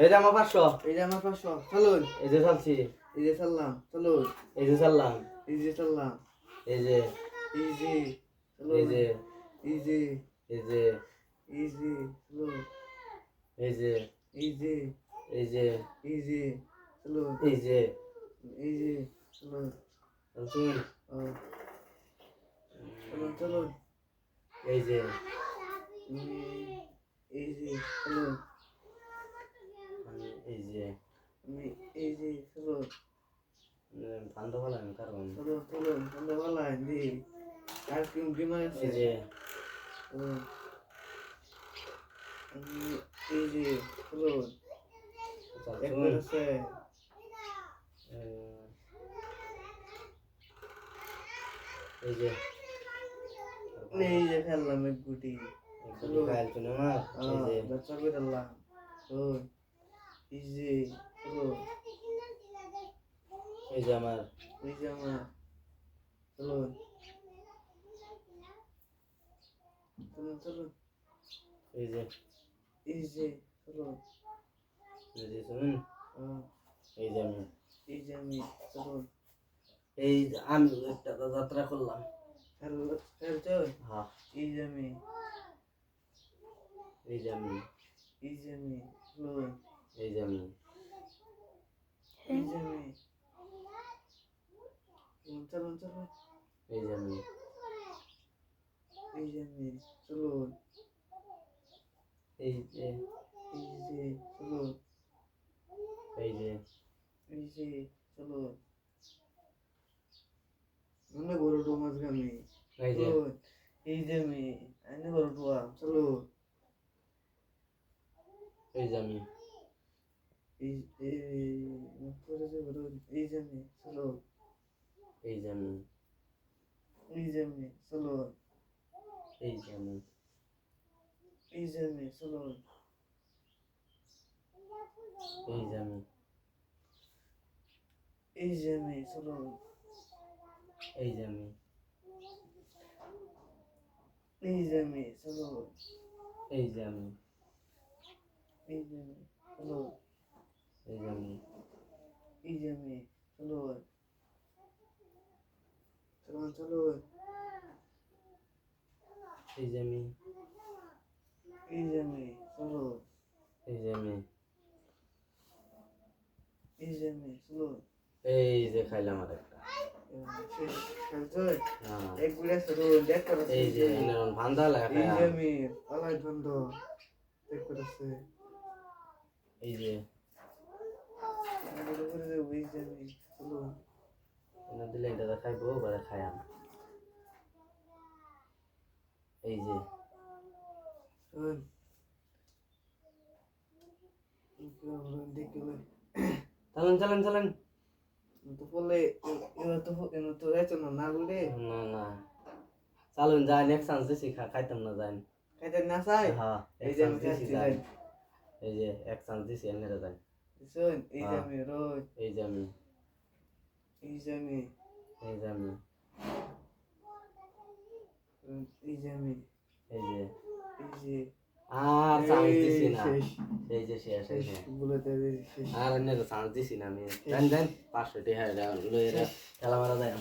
এই যে আমার পাঁচশো এই যে আমার পাঁচশো চলুন এই যে চালছি এই যে চাললাম চলুন এই যে চাললাম এই যে চাললাম এই যে এই যে এই চলুন যে এই যে এই যে এই যে চলুন এই যে এই যে এই যে এই যে চলুন এই যে এই যে চলুন চালছুন ও চলুন চলুন এই যে এই যে চলুন আমি এই যে ফান্দ ফেলাম কারণ চলুন চলুন বন্ধ বলা দি আর কি বিমান আছে? যে। আমি এই যে চলুন একবার আছে। এই যে। এই যে খেললাম এক গুটি। একদম খাইলছুন আমার এই যে। বাচ্চা করে দিলাম চলুন এই যে এই যে আমার এই যে আমার চলুন চলুন চলুন এই যে এই যে চলুন এই যে শুনুন এই যে আমি এই যে আমি চলুন এই যে আমি একটা যাত্রা করলাম হ্যাঁ এই যে আমি এই যে আমি এই যে আমি এই যে আমি চলুন চলুন এই যে। আমি এই যে চলুন এই যে এই যে চলুন এই যে এই আইনে গরু ডোয়া চলুন এই যে আমি এই এই পরে যে গরু এই যে আমি চলুন এই যে আমি এই যে আমি চলুন এই যে আমি এই যে আমি চলুন এই যে আমি এই যে আমি চলুন এই যে আমি এই যে আমি চলুন এই যে আমি এই যে আমি। এই যে আমি চলুন চলুন চলুন এই যে আমি। এই যে আমি চলুন এই যে আমি। এই যে আমি চলুন এই যে খাইলাম আর একটা। হ্যাঁ। করে এই যে ভান্দা লাগা এই যে আমি পালাই বন্ধ এই যে। আমাদের আমি এনে দিলে এটা খাইবো বারে খাইয়াম এই যে চলুন চালেন চালেন তো বলে তো তো যাইতো না না বলে না না চালুন যাই নেক্সট চান্স দিছি খাইতাম না যাই খাইতে না চাই হ্যাঁ আমি এই যে এক চান্স দিছি, এনে যাই শোন এই যে। আমি রোজ এই যে আমি এই যে আমি এই যে আমি এই যে আমি এই যে এই যে আর চান্স সাহস দিছি না এই যে শেষ এই যে বলে দেবে শেষ আর এনে চান্স দিছি না আমি দেন দেন পাঁচশো টাকা লইয়ে খেলা মারা যায়